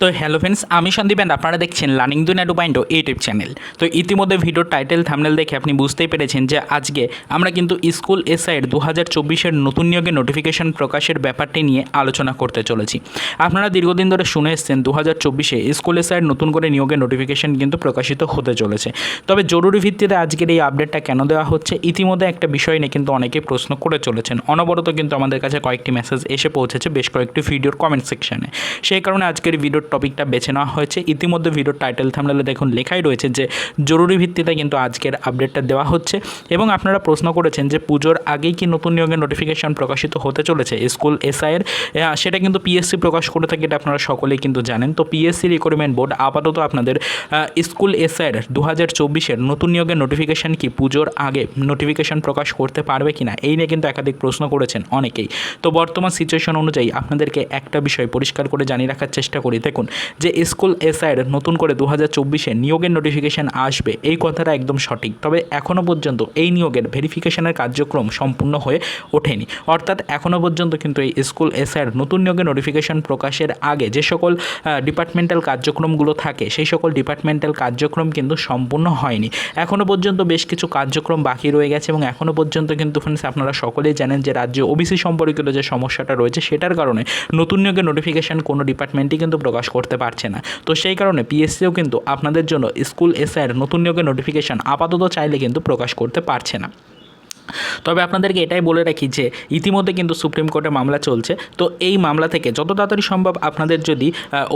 তো hello friends আমি সন্দীপ আপনারা দেখছেন লার্নিং দুনিয়া পয়েন্ট ইউটিউব চ্যানেল তো ইতিমধ্যে ভিডিওর টাইটেল থামনেল দেখে আপনি বুঝতেই পেরেছেন যে আজকে আমরা কিন্তু স্কুল এসআইয়ের দু হাজার চব্বিশের নতুন নিয়োগের নোটিফিকেশন প্রকাশের ব্যাপারটি নিয়ে আলোচনা করতে চলেছি। আপনারা দীর্ঘদিন ধরে শুনে এসছেন দু হাজার চব্বিশে স্কুল এসআইয়ের নতুন করে নিয়োগের নোটিফিকেশন কিন্তু প্রকাশিত হতে চলেছে। তবে জরুরি ভিত্তিতে আজকের এই আপডেটটা কেন দেওয়া হচ্ছে, ইতিমধ্যে একটা বিষয় নিয়ে কিন্তু অনেকেই প্রশ্ন করে চলেছেন। অনবরত কিন্তু আমাদের কাছে কয়েকটি মেসেজ এসে পৌঁছেছে বেশ কয়েকটি ভিডিওর কমেন্ট সেকশনে সেই কারণে আজকের ভিডিওর টপিকটা বেছে নেওয়া হয়েছে। ইতিমধ্যে ভিডিওর টাইটেল থামলে দেখুন লেখাই রয়েছে যে, জরুরি ভিত্তিতে কিন্তু আজকের আপডেটটা দেওয়া হচ্ছে এবং আপনারা প্রশ্ন করেছেন যে, পুজোর আগেই কি নতুন নিয়োগের নোটিফিকেশন প্রকাশিত হতে চলেছে? স্কুল এসআইয়ের সেটা কিন্তু পিএসসি প্রকাশ করে থাকে এটা আপনারা সকলেই কিন্তু জানেন। তো পিএসসি রিক্রুটমেন্ট বোর্ড আপাতত আপনাদের স্কুল এসআইয়ের দু হাজার চব্বিশের নতুন নিয়োগের নোটিফিকেশন কি পুজোর আগে নোটিফিকেশন প্রকাশ করতে পারবে কি না এই নিয়ে কিন্তু একাধিক প্রশ্ন করেছেন অনেকেই। তো বর্তমান সিচুয়েশন অনুযায়ী আপনাদেরকে একটা বিষয় পরিষ্কার করে জানিয়ে রাখার চেষ্টা করি। দেখুন যে স্কুল এসআইয়ের নতুন করে দু হাজার চব্বিশে নিয়োগের নোটিফিকেশান আসবে, এই কথাটা একদম সঠিক। তবে এখনও পর্যন্ত এই নিয়োগের ভেরিফিকেশনের কার্যক্রম সম্পূর্ণ হয়ে ওঠেনি। অর্থাৎ এখনও পর্যন্ত কিন্তু এই স্কুল এসআইয়ের নতুন নিয়োগের নোটিফিকেশন প্রকাশের আগে যে সকল ডিপার্টমেন্টাল কার্যক্রমগুলো থাকে, সেই সকল ডিপার্টমেন্টাল কার্যক্রম কিন্তু সম্পূর্ণ হয়নি। এখনও পর্যন্ত বেশ কিছু কার্যক্রম বাকি রয়ে গেছে এবং এখনও পর্যন্ত কিন্তু ফ্রেন্ডস আপনারা সকলেই জানেন যে রাজ্যে ওবিসি সম্পর্কিত যে সমস্যাটা রয়েছে, সেটার কারণে নতুন নিয়োগের নোটিফিকেশান কোনো ডিপার্টমেন্টই কিন্তু প্রকাশ করতে পারছে না। তো সেই কারণে পিএসসিও কিন্তু আপনাদের জন্য স্কুল এসআইয়ের নতুন নিয়োগের নোটিফিকেশান আপাতত চাইলে কিন্তু প্রকাশ করতে পারছে না। তবে আপনাদেরকে এটাই বলে রাখি যে ইতিমধ্যে কিন্তু সুপ্রিম কোর্টে মামলা চলছে। তো এই মামলা থেকে যত তাড়াতাড়ি সম্ভব আপনাদের যদি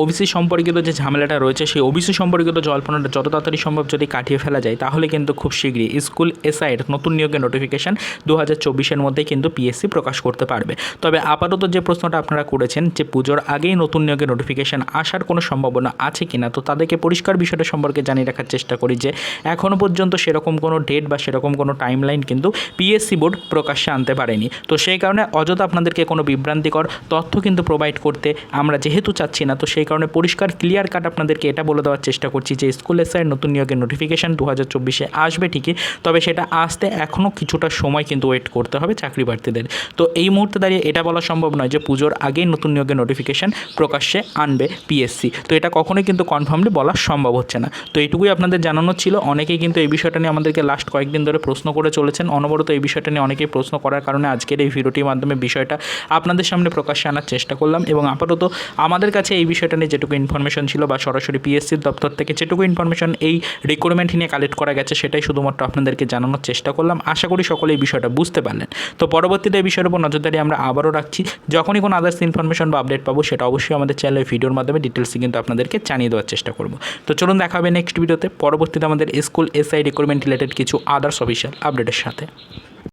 ওবিসি সম্পর্কিত যে ঝামেলাটা রয়েছে, সেই ওবিসি সম্পর্কিত জল্পনাটা যত তাড়াতাড়ি সম্ভব যদি কাটিয়ে ফেলা যায়, তাহলে কিন্তু খুব শীঘ্রই স্কুল এসআইয়ের নতুন নিয়োগের নোটিফিকেশান দু হাজার চব্বিশের মধ্যে কিন্তু পিএসসি প্রকাশ করতে পারবে। তবে আপাতত যে প্রশ্নটা আপনারা করেছেন যে পুজোর আগেই নতুন নিয়োগের নোটিফিকেশান আসার কোনো সম্ভাবনা আছে কি না তো তাদেরকে পরিষ্কার বিষয়টা সম্পর্কে জানিয়ে রাখার চেষ্টা করি যে এখনও পর্যন্ত সেরকম কোনো ডেট বা সেরকম কোনো টাইমলাইন কিন্তু পিএসসি বোর্ড প্রকাশ্যে আনতে পারেনি। তো সেই কারণে অযথা আপনাদেরকে কোনো বিভ্রান্তিকর তথ্য কিন্তু প্রোভাইড করতে আমরা যেহেতু চাচ্ছি না, তো সেই কারণে পরিষ্কার ক্লিয়ার কাট আপনাদেরকে এটা বলে দেওয়ার চেষ্টা করছি যে স্কুল এসআইয়ের নতুন নিয়োগের নোটিফিকেশান দু হাজার চব্বিশে আসবে ঠিকই, তবে সেটা আসতে এখনও কিছুটা সময় কিন্তু ওয়েট করতে হবে চাকরি প্রার্থীদের। তো এই মুহূর্তে দাঁড়িয়ে এটা বলা সম্ভব নয় যে পুজোর আগেই নতুন নিয়োগের নোটিফিকেশান প্রকাশ্যে আনবে পিএসসি। তো এটা কখনোই কিন্তু কনফার্মলি বলা সম্ভব হচ্ছে না। তো এইটুকুই আপনাদের জানানো ছিল। অনেকেই কিন্তু এই বিষয়টা নিয়ে আমাদেরকে লাস্ট কয়েকদিন ধরে প্রশ্ন করে চলেছেন। অনবরত এই বিষয়টা নিয়ে অনেকেই প্রশ্ন করার কারণে আজকের এই ভিডিওটির মাধ্যমে বিষয়টা আপনাদের সামনে প্রকাশ্যে আনার চেষ্টা করলাম এবং আপাতত আমাদের কাছে এই বিষয়টা নিয়ে যেটুকু ইনফরমেশন ছিল বা সরাসরি পিএসসির দপ্তর থেকে যেটুকু ইনফরমেশন এই রিক্রুটমেন্ট নিয়ে কালেক্ট করা গেছে, সেটাই শুধুমাত্র আপনাদেরকে জানানোর চেষ্টা করলাম। আশা করি সকলে এই বিষয়টা বুঝতে পারলেন। তো পরবর্তীতে এই বিষয়ের উপর নজরদারি আমরা আবারও রাখছি। যখনই কোনো আদার্স ইনফরমেশন বা আপডেট পাবো, সেটা অবশ্যই আমাদের চ্যানেলের ভিডিওর মাধ্যমে ডিটেলসে কিন্তু আপনাদেরকে জানিয়ে দেওয়ার চেষ্টা করব। তো চলুন দেখা হবে নেক্সট ভিডিওতে পরবর্তীতে আমাদের স্কুল এসআই রিক্রুটমেন্ট রিলেটেড কিছু আদার্স অফিসিয়াল আপডেটের সাথে।